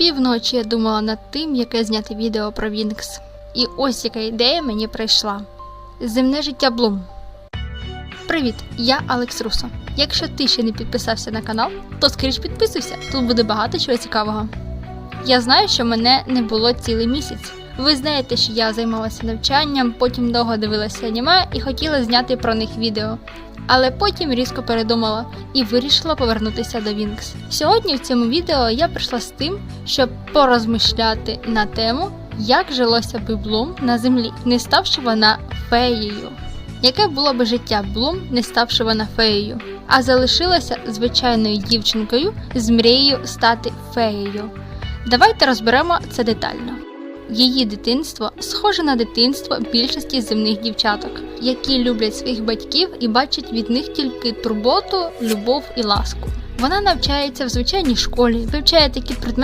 Півночі я думала над тим, яке зняти відео про Вінкс. І ось яка ідея мені прийшла: Земне життя Блум. Привіт, я Алекс Русо. Якщо ти ще не підписався на канал, то скоріш підписуйся, тут буде багато чого цікавого. Я знаю, що мене не було цілий місяць. Ви знаєте, що я займалася навчанням, потім довго дивилася аніме і хотіла зняти про них відео. Але потім різко передумала і вирішила повернутися до Вінкс. Сьогодні в цьому відео я прийшла з тим, щоб порозмишляти на тему, як жилося би Блум на землі, не ставши вона феєю. Яке було би життя Блум, не ставши вона феєю, а залишилася звичайною дівчинкою з мрією стати феєю. Давайте розберемо це детально. Її дитинство схоже на дитинство більшості земних дівчаток, які люблять своїх батьків і бачать від них тільки турботу, любов і ласку. Вона навчається в звичайній школі, вивчає такі предмети.